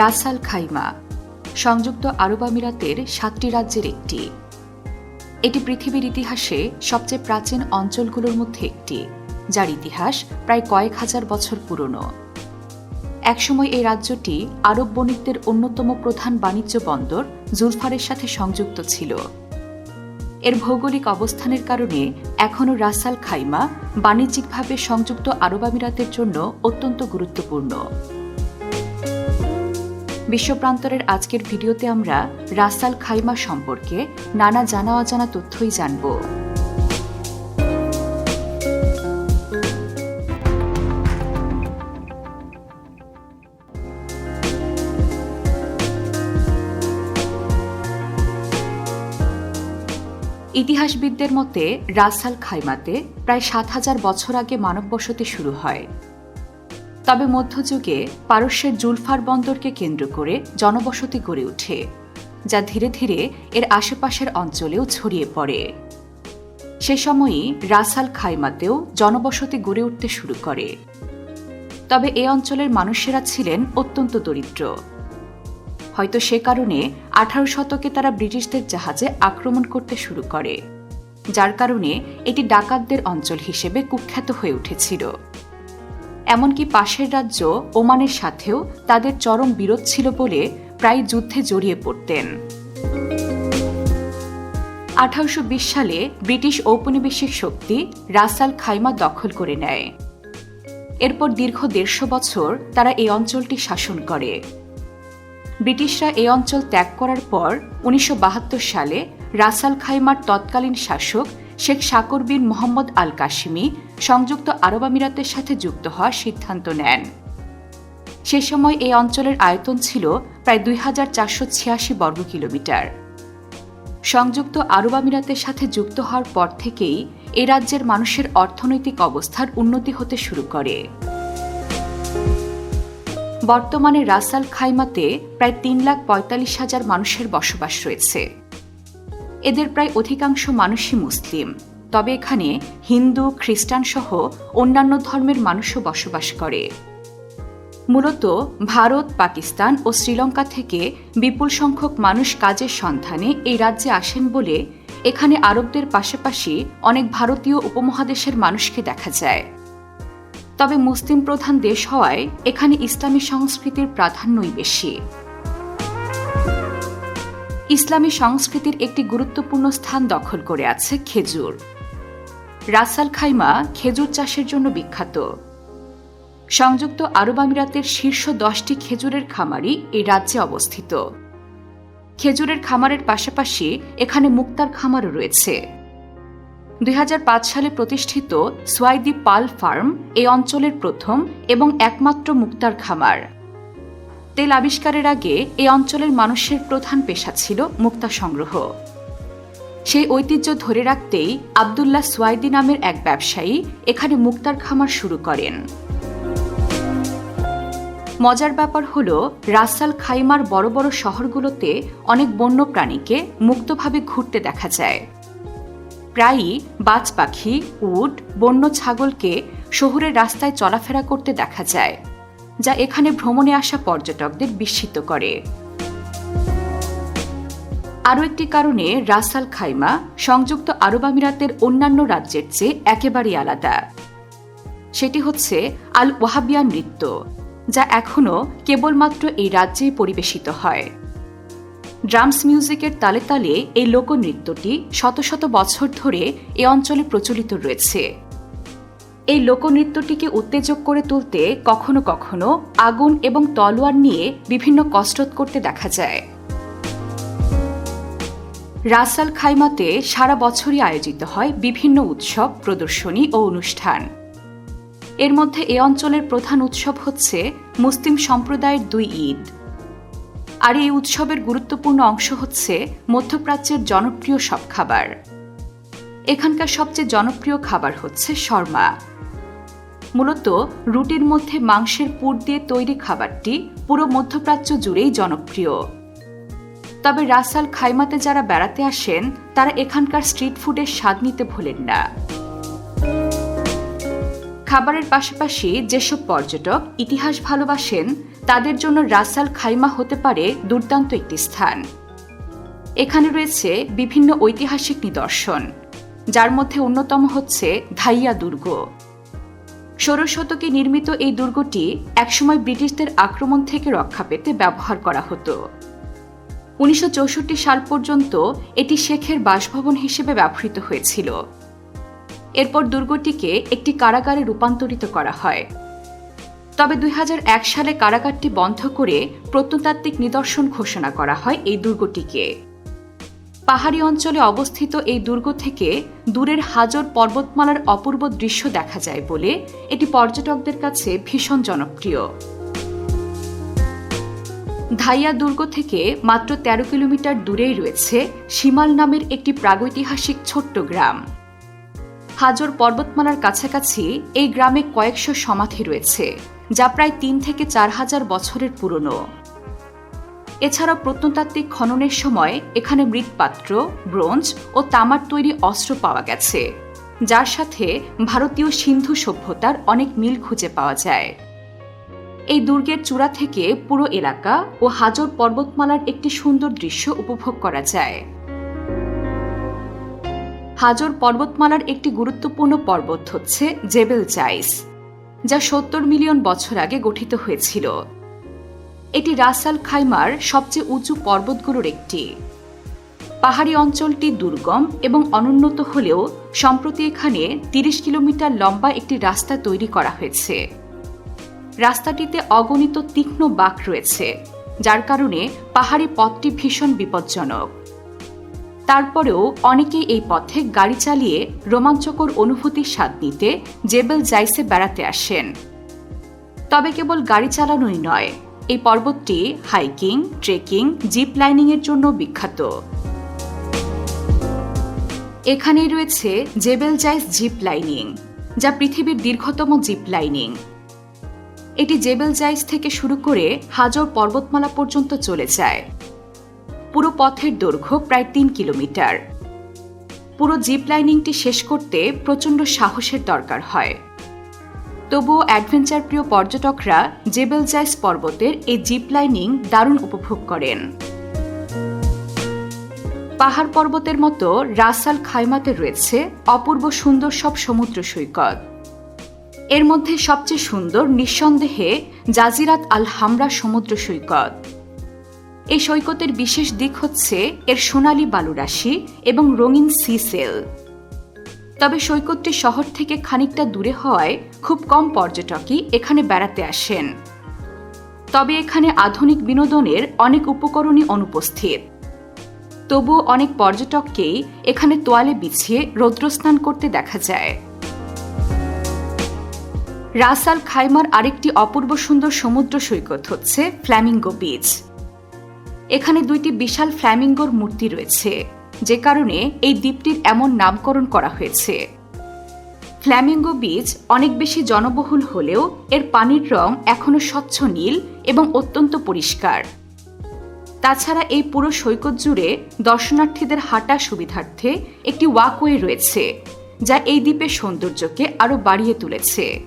Russell Khaimah, সংযুক্ত আরব আমিরাতের সাতটি রাজ্যের একটি। এটি পৃথিবীর ইতিহাসে সবচেয়ে প্রাচীন অঞ্চলগুলোর মধ্যে একটি, যার ইতিহাস প্রায় কয়েক হাজার বছর পুরনো। একসময় এই রাজ্যটি আরব বণিকদের অন্যতম প্রধান বাণিজ্য বন্দর জুলফারের সাথে সংযুক্ত ছিল। এর ভৌগোলিক অবস্থানের কারণে এখনও রাসাল খাইমা বাণিজ্যিকভাবে সংযুক্ত আরব আমিরাতের জন্য অত্যন্ত গুরুত্বপূর্ণ। বিশ্বপ্রান্তরের আজকের ভিডিওতে আমরা রাসাল খাইমা সম্পর্কে নানা জানা অজানা তথ্যই জানব। ইতিহাসবিদদের মতে, রাসাল খাইমাতে প্রায় সাত হাজার বছর আগে মানব বসতি শুরু হয়। তবে মধ্যযুগে পারস্যের জুলফার বন্দরকে কেন্দ্র করে জনবসতি গড়ে ওঠে, যা ধীরে ধীরে এর আশেপাশের অঞ্চলেও ছড়িয়ে পড়ে। সে সময়ই রাসাল খাইমাতেও জনবসতি গড়ে উঠতে শুরু করে। তবে এ অঞ্চলের মানুষেরা ছিলেন অত্যন্ত দরিদ্র। হয়তো সে কারণে আঠারো শতকে তারা ব্রিটিশদের জাহাজে আক্রমণ করতে শুরু করে, যার কারণে এটি ডাকাতদের অঞ্চল হিসেবে কুখ্যাত হয়ে উঠেছিল। এমনকি পাশের রাজ্য ওমানের সাথেও তাদের চরম বিরোধ ছিল বলে প্রায় যুদ্ধে জড়িয়ে পড়তেন। আঠারোশো সালে ব্রিটিশ ঔপনিবেশিক শক্তি রাসাল খাইমা দখল করে নেয়। এরপর দীর্ঘ দেড়শো বছর তারা এই অঞ্চলটি শাসন করে। ব্রিটিশরা এই অঞ্চল ত্যাগ করার পর উনিশশো বাহাত্তর সালে রাসাল খাইমার তৎকালীন শাসক শেখ শাকর বিন মোহাম্মদ আল কাশিমি সংযুক্ত আরব আমিরাতের সাথে যুক্ত হওয়ার সিদ্ধান্ত নেন। সে সময় এই অঞ্চলের আয়তন ছিল প্রায় দুই হাজার চারশো ছিয়াশি বর্গ কিলোমিটার। সংযুক্ত আরব আমিরাতের সাথে যুক্ত হওয়ার পর থেকেই এ রাজ্যের মানুষের অর্থনৈতিক অবস্থার উন্নতি হতে শুরু করে। বর্তমানে রাসাল খাইমাতে প্রায় তিন লাখ পঁয়তাল্লিশ হাজার মানুষের বসবাস রয়েছে। এদের প্রায় অধিকাংশ মানুষই মুসলিম। তবে এখানে হিন্দু, খ্রিস্টান সহ অন্যান্য ধর্মের মানুষও বসবাস করে। মূলত ভারত, পাকিস্তান ও শ্রীলঙ্কা থেকে বিপুল সংখ্যক মানুষ কাজের সন্ধানে এই রাজ্যে আসেন বলে এখানে আরবদের পাশাপাশি অনেক ভারতীয় উপমহাদেশের মানুষকে দেখা যায়। তবে মুসলিম প্রধান দেশ হওয়ায় এখানে ইসলামী সংস্কৃতির প্রাধান্যই বেশি। ইসলামী সংস্কৃতির একটি গুরুত্বপূর্ণ স্থান দখল করে আছে খেজুর। রাসাল খাইমা খেজুর চাষের জন্য বিখ্যাত। সংযুক্ত আরব আমিরাতের শীর্ষ দশটি খেজুরের খামারই এই রাজ্যে অবস্থিত। খেজুরের খামারের পাশাপাশি এখানে মুক্তার খামারও রয়েছে। দুই হাজার পাঁচ সালে প্রতিষ্ঠিত সোয়াইদি পাল ফার্ম এই অঞ্চলের প্রথম এবং একমাত্র মুক্তার খামার। তেল আবিষ্কারের আগে এই অঞ্চলের মানুষের প্রধান পেশা ছিল মুক্তা সংগ্রহ। সেই ঐতিহ্য ধরে রাখতেই আবদুল্লাহ সোয়াইদি নামের এক ব্যবসায়ী এখানে মুক্তার খামার শুরু করেন। মজার ব্যাপার হল, রাসাল খাইমার বড় বড় শহরগুলোতে অনেক বন্য প্রাণীকে মুক্তভাবে ঘুরতে দেখা যায়। প্রায়ই বাজ পাখি, উট, বন্য ছাগলকে শহরের রাস্তায় চলাফেরা করতে দেখা যায়। যা এখানে ভ্রমণে আসা পর্যটকদের বিস্মিত করে। আরও একটি কারণে রাসাল খাইমা সংযুক্ত আরব আমিরাতের অন্যান্য রাজ্যের চেয়ে একেবারেই আলাদা। সেটি হচ্ছে আল ওয়াহাবিয়া নৃত্য, যা এখনও কেবলমাত্র এই রাজ্যেই পরিবেশিত হয়। ড্রামস মিউজিকের তালে তালে এই লোকনৃত্যটি শত শত বছর ধরে এ অঞ্চলে প্রচলিত রয়েছে। এই লোকনৃত্যটিকে উত্তেজক করে তুলতে কখনো কখনো আগুন এবং তলোয়ার নিয়ে বিভিন্ন কসরত করতে দেখা যায়। রাসাল খাইমাতে সারা বছরই আয়োজিত হয় বিভিন্ন উৎসব, প্রদর্শনী ও অনুষ্ঠান। এর মধ্যে এ অঞ্চলের প্রধান উৎসব হচ্ছে মুসলিম সম্প্রদায়ের দুই ঈদ। আর এই উৎসবের গুরুত্বপূর্ণ অংশ হচ্ছে মধ্যপ্রাচ্যের জনপ্রিয় সব খাবার। এখানকার সবচেয়ে জনপ্রিয় খাবার হচ্ছে শর্মা। মূলত রুটির মধ্যে মাংসের পুর দিয়ে তৈরি খাবারটি পুরো মধ্যপ্রাচ্য জুড়েই জনপ্রিয়। তবে রাসাল খাইমাতে যারা বেড়াতে আসেন, তারা এখানকার স্ট্রিট ফুডের স্বাদ নিতে ভোলেন না। খাবারের পাশাপাশি যেসব পর্যটক ইতিহাস ভালোবাসেন, তাদের জন্য রাসাল খাইমা হতে পারে দুর্দান্ত একটি স্থান। এখানে রয়েছে বিভিন্ন ঐতিহাসিক নিদর্শন, যার মধ্যে অন্যতম হচ্ছে ধাইয়া দুর্গ। ষোড়শ শতকে নির্মিত এই দুর্গটি একসময় ব্রিটিশদের আক্রমণ থেকে রক্ষা পেতে ব্যবহার করা হতো। উনিশশো চৌষট্টি সাল পর্যন্ত এটি শেখের বাসভবন হিসেবে ব্যবহৃত হয়েছিল। এরপর দুর্গটিকে একটি কারাগারে রূপান্তরিত করা হয়। তবে দুই হাজার এক সালে কারাগারটি বন্ধ করে প্রত্নতাত্ত্বিক নিদর্শন ঘোষণা করা হয় এই দুর্গটিকে। পাহাড়ি অঞ্চলে অবস্থিত এই দুর্গ থেকে দূরের হাজর পর্বতমালার অপূর্ব দৃশ্য দেখা যায় বলে এটি পর্যটকদের কাছে ভীষণ জনপ্রিয়। ধাইয়া দুর্গ থেকে মাত্র ১৩ কিলোমিটার দূরেই রয়েছে সীমাল নামের একটি প্রাগৈতিহাসিক ছোট্ট গ্রাম। হাজর পর্বতমালার কাছাকাছি এই গ্রামে কয়েকশো সমাধি রয়েছে, যা প্রায় তিন থেকে চার হাজার বছরের পুরনো। এছাড়া প্রত্নতাত্ত্বিক খননের সময় এখানে মৃৎপাত্র, ব্রোঞ্জ ও তামার তৈরি অস্ত্র পাওয়া গেছে, যার সাথে ভারতীয় সিন্ধু সভ্যতার অনেক মিল খুঁজে পাওয়া যায়। এই দুর্গের চূড়া থেকে পুরো এলাকা ও হাজর পর্বতমালার একটি সুন্দর দৃশ্য উপভোগ করা যায়। হাজর পর্বতমালার একটি গুরুত্বপূর্ণ পর্বত হচ্ছে জেবেল জাইস, যা সত্তর মিলিয়ন বছর আগে গঠিত হয়েছিল। এটি রাসাল খাইমার সবচেয়ে উঁচু পর্বতগুলোর একটি। পাহাড়ি অঞ্চলটি দুর্গম এবং অনুন্নত হলেও সম্প্রতি এখানে তিরিশ কিলোমিটার লম্বা একটি রাস্তা তৈরি করা হয়েছে। রাস্তাটিতে অগণিত তীক্ষ্ণ বাঁক রয়েছে, যার কারণে পাহাড়ি পথটি ভীষণ বিপজ্জনক। তারপরেও অনেকেই এই পথে গাড়ি চালিয়ে রোমাঞ্চকর অনুভূতির স্বাদ নিতে জেবেল জাইসে বেড়াতে আসেন। তবে কেবল গাড়ি চালানোই নয় এই পর্বতটি হাইকিং, ট্রেকিং, জিপ লাইনিংয়ের জন্য বিখ্যাত। এখানেই রয়েছে জেবেল জাইস জিপ লাইনিং, যা পৃথিবীর দীর্ঘতম জিপ লাইনিং। এটি জেবেল জাইস থেকে শুরু করে হাজর পর্বতমালা পর্যন্ত চলে যায়। পুরো পথের দৈর্ঘ্য প্রায় তিন কিলোমিটার। পুরো জিপ লাইনিংটি শেষ করতে প্রচণ্ড সাহসের দরকার হয়। তবুও অ্যাডভেঞ্চার প্রিয় পর্যটকরা জেবেল জাইস পর্বতের এই জিপ লাইনিং দারুণ উপভোগ করেন। পাহাড় পর্বতের মতো রাসাল খাইমাতে রয়েছে অপূর্ব সুন্দর সব সমুদ্র সৈকত। এর মধ্যে সবচেয়ে সুন্দর নিঃসন্দেহে জাজিরাত আল হামরা সমুদ্র সৈকত। এই সৈকতের বিশেষ দিক হচ্ছে এর সোনালি বালুরাশি এবং রঙিন সি সেল। তবে সৈকতটি শহর থেকে খানিকটা দূরে হওয়ায় খুব কম পর্যটকই এখানে বেড়াতে আসেন। তবে এখানে আধুনিক বিনোদনের অনেক উপকরণই অনুপস্থিত। তবুও অনেক পর্যটককেই এখানে তোয়ালে বিছিয়ে রৌদ্রস্নান করতে দেখা যায়। রাসাল খাইমার আরেকটি অপূর্ব সুন্দর সমুদ্র সৈকত হচ্ছে ফ্ল্যামিঙ্গো বিচ। এখানে দুইটি বিশাল ফ্ল্যামিঙ্গোর মূর্তি রয়েছে। যে কারণে এই দ্বীপটির এমন নামকরণ করা হয়েছে। ফ্ল্যামিঙ্গো বিচ অনেক বেশি জনবহুল হলেও এর পানির রং এখনও স্বচ্ছ নীল এবং অত্যন্ত পরিষ্কার। তাছাড়া এই পুরো সৈকত জুড়ে দর্শনার্থীদের হাঁটা সুবিধার্থে একটি ওয়াকওয়ে রয়েছে, যা এই দ্বীপের সৌন্দর্যকে আরও বাড়িয়ে তুলেছে।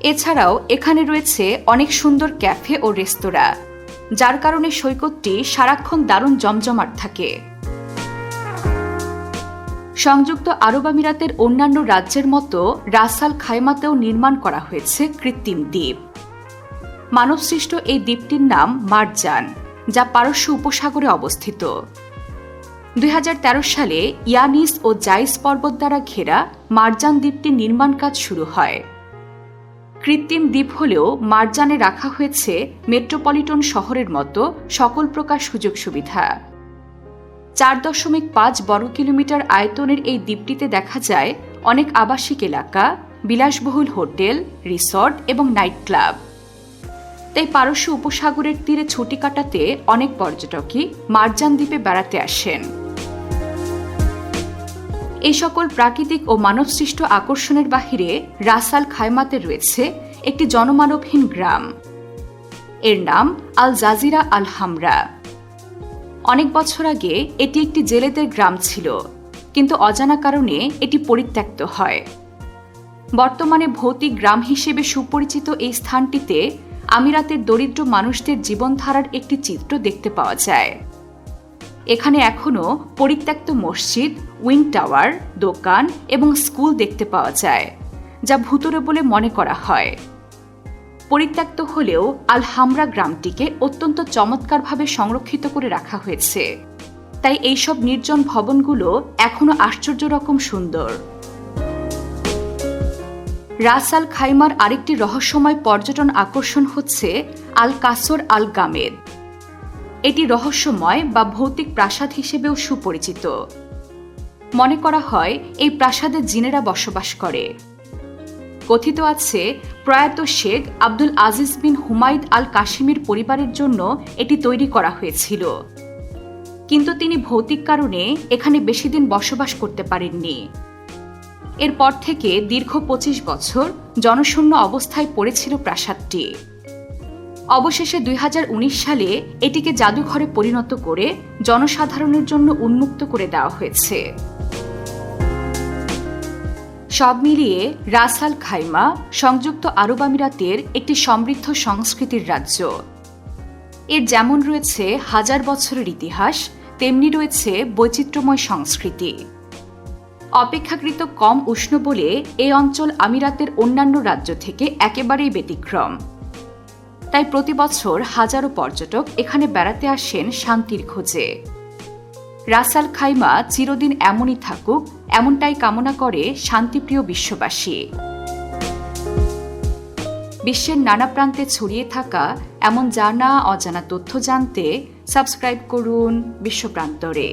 এছাড়াও এখানে রয়েছে অনেক সুন্দর ক্যাফে ও রেস্তোরাঁ, যার কারণে সৈকতটি সারাক্ষণ দারুণ জমজমাট থাকে। সংযুক্ত আরব আমিরাতের অন্যান্য রাজ্যের মতো রাসাল খাইমাতেও নির্মাণ করা হয়েছে কৃত্রিম দ্বীপ। মানবসৃষ্ট এই দ্বীপটির নাম মারজান, যা পারস্য উপসাগরে অবস্থিত। দুই হাজার তেরো সালে ইয়ানিস ও জাইস পর্বত দ্বারা ঘেরা মারজান দ্বীপটির নির্মাণ কাজ শুরু হয়। কৃত্রিম দ্বীপ হলেও মারজানে রাখা হয়েছে মেট্রোপলিটন শহরের মতো সকল প্রকার সুযোগ সুবিধা। চার দশমিক পাঁচ বর্গ কিলোমিটার আয়তনের এই দ্বীপটিতে দেখা যায় অনেক আবাসিক এলাকা, বিলাসবহুল হোটেল, রিসর্ট এবং নাইট ক্লাব। তাই পারস্য উপসাগরের তীরে ছুটি কাটাতে অনেক পর্যটকই মার্জান দ্বীপে বেড়াতে আসেন। এই সকল প্রাকৃতিক ও মানবসৃষ্ট আকর্ষণের বাহিরে রাসাল খায়মাতে রয়েছে একটি জনমানবহীন গ্রাম। এর নাম আল জাজিরা আল হামরা। অনেক বছর আগে এটি একটি জেলেদের গ্রাম ছিল, কিন্তু অজানা কারণে এটি পরিত্যক্ত হয়। বর্তমানে ভৌতিক গ্রাম হিসেবে সুপরিচিত এই স্থানটিতে আমিরাতের দরিদ্র মানুষদের জীবনধারার একটি চিত্র দেখতে পাওয়া যায়। এখানে এখনও পরিত্যক্ত মসজিদ, উইং টাওয়ার, দোকান এবং স্কুল দেখতে পাওয়া যায়, যা ভুতুরে বলে মনে করা হয়। পরিত্যক্ত হলেও আল হামরা গ্রামটিকে অত্যন্ত চমৎকারভাবে সংরক্ষিত করে রাখা হয়েছে। তাই এইসব নির্জন ভবনগুলো এখনও আশ্চর্য রকম সুন্দর। রাস আল খাইমার আরেকটি রহস্যময় পর্যটন আকর্ষণ হচ্ছে আল কাসর আল গামেদ এটি রহস্যময় বা ভৌতিক প্রাসাদ হিসেবেও সুপরিচিত। মনে করা হয়, এই প্রাসাদে জিনেরা বসবাস করে। কথিত আছে, প্রয়াত শেখ আব্দুল আজিজ বিন হুমায়দ আল কাশিমের পরিবারের জন্য এটি তৈরি করা হয়েছিল। কিন্তু তিনি ভৌতিক কারণে এখানে বেশি দিন বসবাস করতে পারেননি। এরপর থেকে দীর্ঘ পঁচিশ বছর জনশূন্য অবস্থায় পড়েছিল প্রাসাদটি। অবশেষে দুই হাজার উনিশ সালে এটিকে জাদুঘরে পরিণত করে জনসাধারণের জন্য উন্মুক্ত করে দেওয়া হয়েছে। সব মিলিয়ে রাসাল খাইমা সংযুক্ত আরব আমিরাতের একটি সমৃদ্ধ সংস্কৃতির রাজ্য। এর যেমন রয়েছে হাজার বছরের ইতিহাস, তেমনি রয়েছে বৈচিত্র্যময় সংস্কৃতি। অপেক্ষাকৃত কম উষ্ণ বলে এই অঞ্চল আমিরাতের অন্যান্য রাজ্য থেকে একেবারেই ব্যতিক্রম। তাই প্রতি বছর হাজারো পর্যটক এখানে বেড়াতে আসেন শান্তির খোঁজে। রাসাল খাইমা চিরদিন এমনই থাকুক এমনটাই কামনা করে শান্তিপ্রিয় বিশ্ববাসী। বিশ্বের নানা প্রান্তে ছড়িয়ে থাকা এমন জানা, অজানা তথ্য জানতে সাবস্ক্রাইব করুন বিশ্বপ্রান্তরে